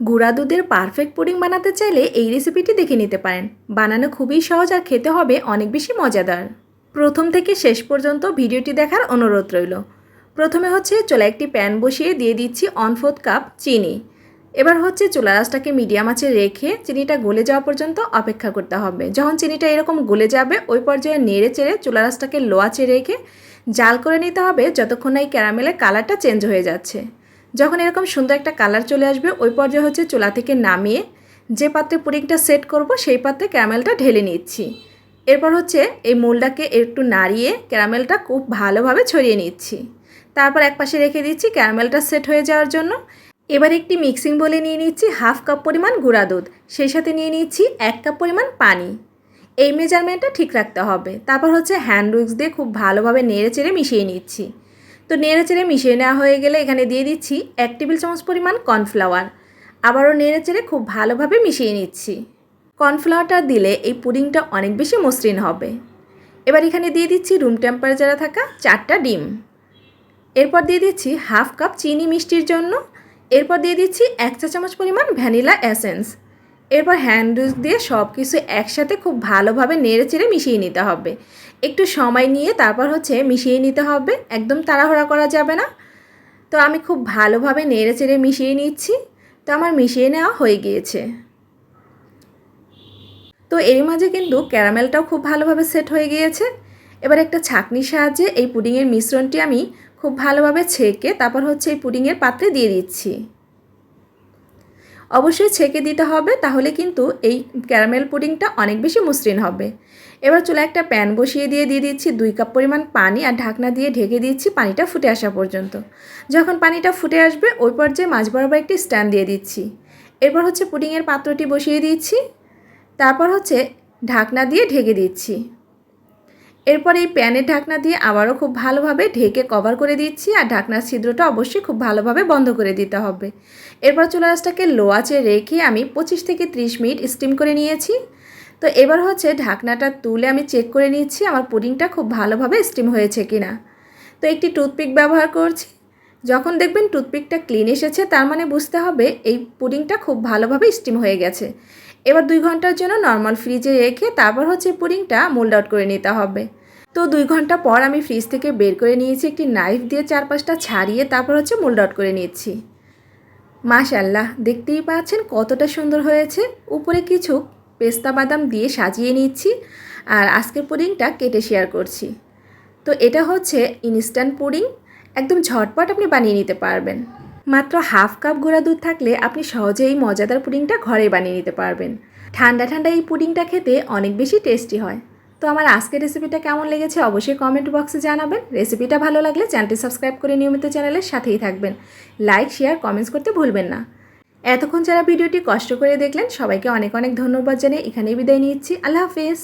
গুঁড়া দুধের perfect pudding বানাতে চাইলে এই রেসিপিটি দেখে নিতে পারেন। বানানো খুবই সহজ আর খেতে হবে অনেক বেশি মজাদার। প্রথম থেকে শেষ পর্যন্ত ভিডিওটি দেখার অনুরোধ রইল। প্রথমে হচ্ছে চুলা একটি প্যান বসিয়ে দিয়ে দিচ্ছি অন ফোর্থ কাপ চিনি। এবার হচ্ছে চুলা রাসটাকে মিডিয়াম আঁচে রেখে চিনিটা গলে যাওয়া পর্যন্ত অপেক্ষা করতে হবে। যখন চিনিটা এরকম গলে যাবে, ওই পর্যায়ে নেড়ে চেড়ে চুলা রাসটাকে লো আঁচে রেখে জাল করে নিতে হবে, যতক্ষণ এই ক্যারামেলের কালারটা চেঞ্জ হয়ে যাচ্ছে। যখন এরকম সুন্দর একটা কালার চলে আসবে, ওই পর্যায়ে হচ্ছে চুলা থেকে নামিয়ে যে পাত্রে পুডিংটা সেট করব, সেই পাত্রে ক্যারামেলটা ঢেলে নিচ্ছি। এরপর হচ্ছে এই মোলটাকে একটু নাড়িয়ে ক্যারামেলটা খুব ভালোভাবে ছড়িয়ে নিচ্ছি। তারপর এক পাশে রেখে দিচ্ছি ক্যারামেলটা সেট হয়ে যাওয়ার জন্য। এবার একটি মিক্সিং বলে নিয়ে নিচ্ছি হাফ কাপ পরিমাণ গুঁড়া দুধ, সেই সাথে নিয়ে নিচ্ছি এক কাপ পরিমাণ পানি। এই মেজারমেন্টটা ঠিক রাখতে হবে। তারপর হচ্ছে হ্যান্ড উইক্স দিয়ে খুব ভালোভাবে নেড়ে চেড়ে মিশিয়ে নিচ্ছি। তো নেড়ে চেড়ে মিশিয়ে নেওয়া হয়ে গেলে এখানে দিয়ে দিচ্ছি এক টেবিল চামচ পরিমাণ কর্নফ্লাওয়ার। আবারও নেড়ে চেড়ে খুব ভালোভাবে মিশিয়ে নিচ্ছি। কর্নফ্লাওয়ারটা দিলে এই পুডিংটা অনেক বেশি মসৃণ হবে। এবার এখানে দিয়ে দিচ্ছি রুম টেম্পারেচারে থাকা চারটা ডিম। এরপর দিয়ে দিচ্ছি হাফ কাপ চিনি মিষ্টির জন্য। এরপর দিয়ে দিচ্ছি এক চা চামচ পরিমাণ ভ্যানিলা এসেন্স। এরপর হ্যান্ড দিয়ে সব কিছু একসাথে খুব ভালোভাবে নেড়ে চেড়ে মিশিয়ে নিতে হবে। একটু সময় নিয়ে তারপর হচ্ছে মিশিয়ে নিতে হবে। একদম তাড়াহুড়া করা যাবে না। তো আমি খুব ভালোভাবে নেড়ে চেড়ে মিশিয়ে নিচ্ছি। তো আমার মিশিয়ে নেওয়া হয়ে গিয়েছে। তো এর মাঝে কিন্তু ক্যারামেলটাও খুব ভালোভাবে সেট হয়ে গিয়েছে। এবার একটা ছাঁকনির সাহায্যে এই পুডিংয়ের মিশ্রণটি আমি খুব ভালোভাবে ছেঁকে তারপর হচ্ছে এই পুডিংয়ের পাত্রে দিয়ে দিচ্ছি। অবশ্যই ছেঁকে দিতে হবে, তাহলে কিন্তু এই ক্যারামেল পুডিংটা অনেক বেশি মসৃণ হবে। এবার চুলা একটা প্যান বসিয়ে দিয়ে দিয়ে দিচ্ছি দুই কাপ পরিমাণ পানি আর ঢাকনা দিয়ে ঢেকে দিচ্ছি পানিটা ফুটে আসা পর্যন্ত। যখন পানিটা ফুটে আসবে, ওই পর্যায়ে মাছ বরাবর একটি স্ট্যান্ড দিয়ে দিচ্ছি। এরপর হচ্ছে পুডিংয়ের পাত্রটি বসিয়ে দিচ্ছি। তারপর হচ্ছে ঢাকনা দিয়ে ঢেকে দিচ্ছি। এরপর এই প্যানের ঢাকনা দিয়ে আবারও খুব ভালোভাবে ঢেকে কভার করে দিচ্ছি আর ঢাকনার ছিদ্রটা অবশ্যই খুব ভালোভাবে বন্ধ করে দিতে হবে। এরপর চুলা আঁচটাকে লো আঁচে রেখে আমি পঁচিশ থেকে ত্রিশ মিনিট স্টিম করে নিয়েছি। তো এবার হচ্ছে ঢাকনাটা তুলে আমি চেক করে নিচ্ছি আমার পুডিংটা খুব ভালোভাবে স্টিম হয়েছে কি না তো একটি টুথপিক ব্যবহার করছি। যখন দেখবেন টুথপিকটা ক্লিন এসেছে, তার মানে বুঝতে হবে এই পুডিংটা খুব ভালোভাবে স্টিম হয়ে গেছে। এবার দুই ঘণ্টার জন্য নর্মাল ফ্রিজে রেখে তারপর হচ্ছে পুডিংটা মোল্ড আউট করে নিতে হবে। তো দুই ঘণ্টা পর আমি ফ্রিজ থেকে বের করে নিয়েছি, একটি নাইফ দিয়ে চারপাশটা ছাড়িয়ে তারপর হচ্ছে মোল্ড আউট করে নিচ্ছি। মাশাল্লাহ দেখতেই পাচ্ছেন কতটা সুন্দর হয়েছে। উপরে কিছু পেস্তা বাদাম দিয়ে সাজিয়ে নিচ্ছি আর আজকের পুডিংটা কেটে শেয়ার করছি। তো এটা হচ্ছে ইনস্ট্যান্ট পুডিং একদম ঝটপট আপনি বানিয়ে নিতে পারবেন। মাত্র হাফ কাপ গুঁড়া দুধ থাকলে আপনি সহজে এই মজাদার পুডিংটা ঘরে বানিয়ে নিতে পারবেন। ঠান্ডা ঠান্ডা এই পুডিংটা খেতে অনেক বেশি টেস্টি হয়। তো আমার আজকের রেসিপিটা কেমন লেগেছে অবশ্যই কমেন্ট বক্সে জানাবেন। রেসিপিটা ভালো লাগলে চ্যানেলটি সাবস্ক্রাইব করে নিয়মিত চ্যানেলের সাথেই থাকবেন। লাইক শেয়ার কমেন্টস করতে ভুলবেন না। এতক্ষণ যারা ভিডিওটি কষ্ট করে দেখলেন, সবাইকে অনেক অনেক ধন্যবাদ জানিয়ে এখানেই বিদায় নিচ্ছি। আল্লাহ হাফেজ।